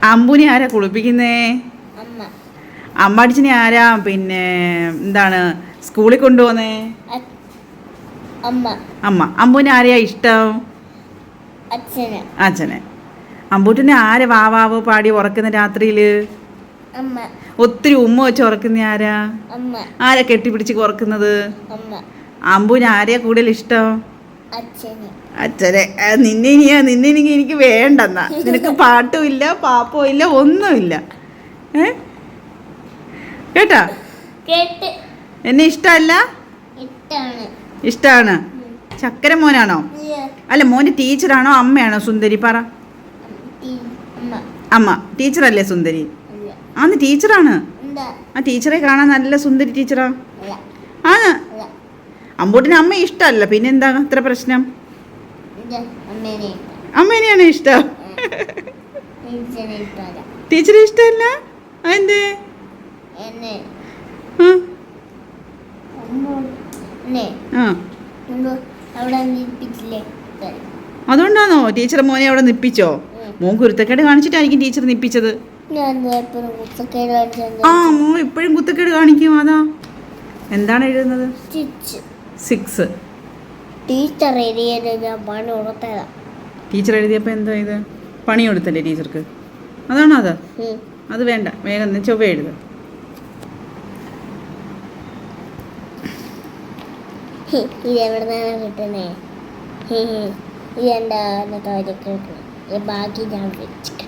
അമ്പുനെ ആരാ കുളിപ്പിക്കുന്നേ? അമ്മ. അടിച്ചിനെ ആരാ? പിന്നെ എന്താണ് സ്കൂളിൽ കൊണ്ടുപോന്നേ അമ്മ. അമ്പുവിനെ ആരെയാ ഇഷ്ടം? അച്ഛന്. അമ്പൂട്ടിനെ ആരെ വാവാവ് പാടി ഉറക്കുന്ന രാത്രിയിൽ? ഒത്തിരി ഉമ്മ വെച്ച് ഉറക്കുന്ന ആരാ? ആരാ കെട്ടിപ്പിടിച്ച് ഉറക്കുന്നത്? അമ്മ. അമ്പുവിന് ആരെയാ കൂടുതൽ ഇഷ്ടം? അച്ഛന്. നിന്നെ ഇനിയാ നിന്നെ ഇനി എനിക്ക് വേണ്ടെന്നാ. നിനക്ക് പാട്ടും ഇല്ല പാപ്പവും ഇല്ല ഒന്നുമില്ല ഏ? കേട്ടാ? കേട്ട്. എന്നെ ഇഷ്ടമല്ല? ഇഷ്ടാണ്. ചക്കര മോനാണോ? അല്ല മോന് ടീച്ചറാണോ അമ്മയാണോ സുന്ദരി? പറ. അമ്മ. ടീച്ചറല്ലേ സുന്ദരി? ആന്ന് ടീച്ചറാണ്. ആ ടീച്ചറെ കാണാൻ നല്ല സുന്ദരി ടീച്ചറാ? ആണ്. അമ്പൂട്ടിന് അമ്മ ഇഷ്ടമല്ല. പിന്നെന്താ അത്ര പ്രശ്നം? അമ്മേനെയാണ് ഇഷ്ടം. ടീച്ചറെ ഇഷ്ടമല്ല. എന്തേ എന്തോ അതുകൊണ്ടാണോ? ടീച്ചർ മോനെ അവിടെ നിപ്പിച്ചോ? മോൻ കുരുത്തക്കേട് കാണിച്ചിട്ടായിരിക്കും ടീച്ചർ നിപ്പിച്ചത്. ആ മോൻ ഇപ്പോഴും കുത്തക്കേട് കാണിക്കും. അതാ. എന്താണ് എഴുതുന്നത്? സ്റ്റിച്ച്. സിക്സ്. ടീച്ചർ എഴുതിയത് ഞാൻ പണി കൊടുത്തതാ. ടീച്ചർ എഴുതിയപ്പോൾ എന്തോ ഇത്? പണി കൊടുത്തല്ലേ ടീച്ചർക്ക്? അതാണോ അത്? അത് വേണ്ട വേഗം ചൊവ്വ എഴുത. കിട്ടുന്നേ? കിട്ടുന്നത് ബാക്കി ഞാൻ വെച്ചിട്ട്.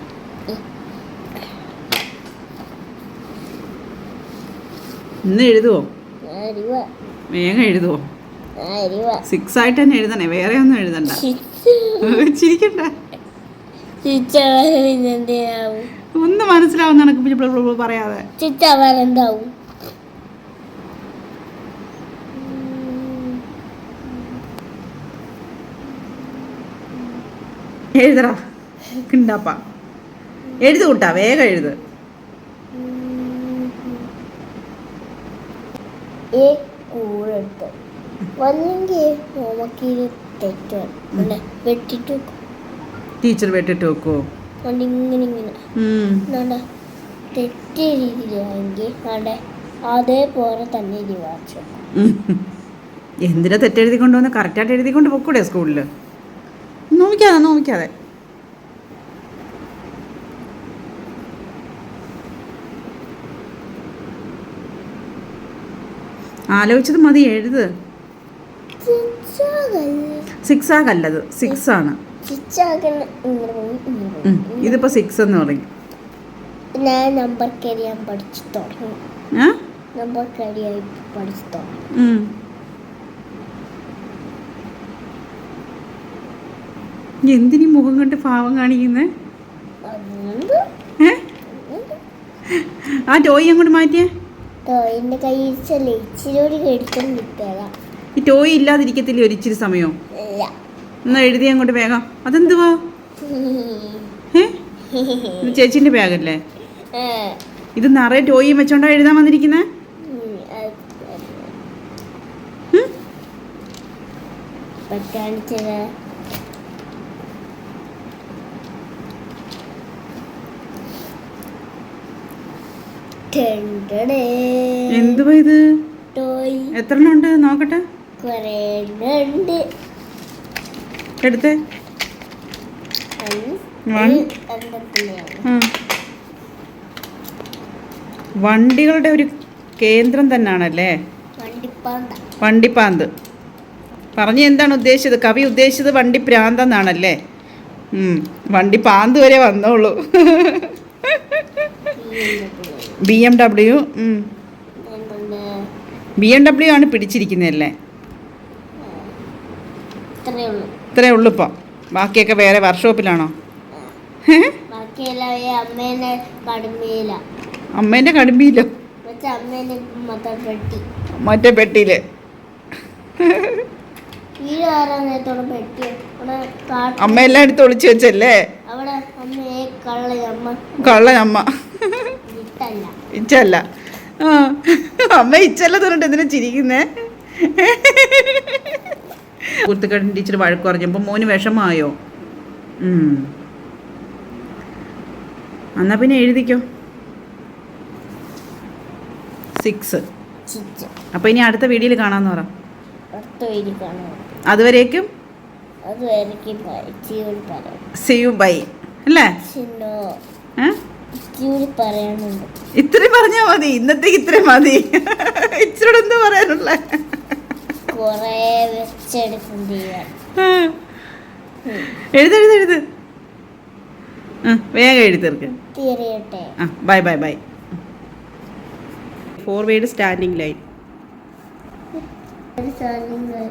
ഇന്ന് എഴുതുവോ. വേഗം എഴുതുവോ? സിക്സ് ആയിട്ട് തന്നെ എഴുതണേ വേറെ ഒന്നും എഴുതണ്ട. ചിരിക്കണ്ട. ഒന്ന് ബ്ല ബ്ല പറയാതെ. ചിച്ചവരെന്താവും എഴുതടാ. കിണ്ടാപ്പ. എഴുതു കൂട്ടാ വേഗം എഴുത്. ഏ കൂടെടുത്ത്. വെട്ടിട്ട് വെക്കും. ടീച്ചർ വെട്ടിട്ട് വെക്കോ ഇങ്ങനെ ഇങ്ങനെ. രീതിയിലാണെങ്കിൽ അവിടെ അതേപോലെ തന്നെ വായിച്ചു. എന്തിനാ തെറ്റെഴുതി കൊണ്ടുവന്ന് കറക്റ്റായിട്ട് എഴുതി കൊണ്ട് പൊക്കൂടെ സ്കൂളിൽ നോമിക്കാതെ നോവിക്കാതെ ആലോചിച്ചത് മതി എഴുത്. സിക്സ് ആകല്ലത് സിക്സ് ആണ്. ഇതിപ്പോ സിക്സ് എന്ന് പറയും ഞാൻ നമ്പർ കരിയാൻ പഠിച്ചു തുടങ്ങി. നമ്പർ പഠിച്ചു തുടങ്ങി. എന്തിനീ മുഖം കണ്ട് പാവം കാണിക്കുന്നേ? ആ ടോയ് അങ്ങോട്ട് മാറ്റിയേ? ടോയിന്റെ കൈ ഇച്ചിരി കൂടി എടുത്തോണ്ട് കിട്ടിയതാ ഈ ടോയ് ഇല്ലാതിരിക്കത്തില്ലേ ഒരു ഇച്ചിരി സമയോ എന്നാ എഴുതി അങ്ങോട്ട് വേഗം. അതെന്തുവാ? ഏ ഇത് ചേച്ചിന്റെ ബാഗല്ലേ? ഇത് നിറയെ ടോയും വെച്ചോണ്ടാ എഴുതാൻ വന്നിരിക്കുന്നേ? എന്തുവാ ഇത്? എത്ര എണ്ണം ഉണ്ട് നോക്കട്ടെ. കുറേ ഉണ്ട് എടുത്തേ വണ്ടികളുടെ ഒരു കേന്ദ്രം തന്നെയാണല്ലേ വണ്ടിപ്പാന്ത. പറഞ്ഞ എന്താണ് ഉദ്ദേശിച്ചത്? കവി ഉദ്ദേശിച്ചത് വണ്ടി പ്രാന്തെന്നാണല്ലേ വണ്ടി പാന്ത് വരെ വന്നോളൂ. B M W. B M W ആണ് പിടിച്ചിരിക്കുന്നതല്ലേ? ഇത്രേ ഉള്ളൂ. ഇപ്പം. ബാക്കിയൊക്കെ വേറെ വർക്ക്ഷോപ്പിലാണോ? അമ്മേന്റെ കടുമ്പിയിലോ മറ്റേ പെട്ടിയിൽ ഈ ആറാ നേരത്തോടെ പെട്ടി. അവിടെ കാട്ട് അമ്മ എല്ലാം എടുത്ത് ഒളിച്ചു വെച്ചല്ലേ? അവിടെ അമ്മയെ കള്ള അമ്മ കള്ളൻ അമ്മ ഇച്ചല്ല അമ്മ ഇച്ചല്ല തോന്നിട്ട് എന്തിനാ ചിരിക്കുന്നേ? കുത്തുക്കെട്ടിൻ ടീച്ചർ വഴക്ക് പറഞ്ഞപ്പോൾ മോന് വിഷമായോ. എന്നാ പിന്നെ എഴുതിക്കോ. സിക്സ്. അപ്പൊ അപ്പോൾ ഇനി അടുത്ത വീഡിയോയിൽ കാണാമെന്ന് പറ. അതുവരേക്കും? അത് വരയ്ക്ക് ചീവി പറയാം. സി യു ബൈ അല്ലേ? ഇത്രയും പറഞ്ഞാൽ മതി. ഇന്നത്തേക്ക് ഇത്രയും മതി. ഇച്ചിരി എന്താ പറയാനുള്ള. കുറേ വെച്ചെടുക്കും എഴുത് എഴുത് എഴുത്. വേഗം എഴുതി തീർക്ക്. ആ bye bye bye. Forward standing line ഒരു ലൈൻ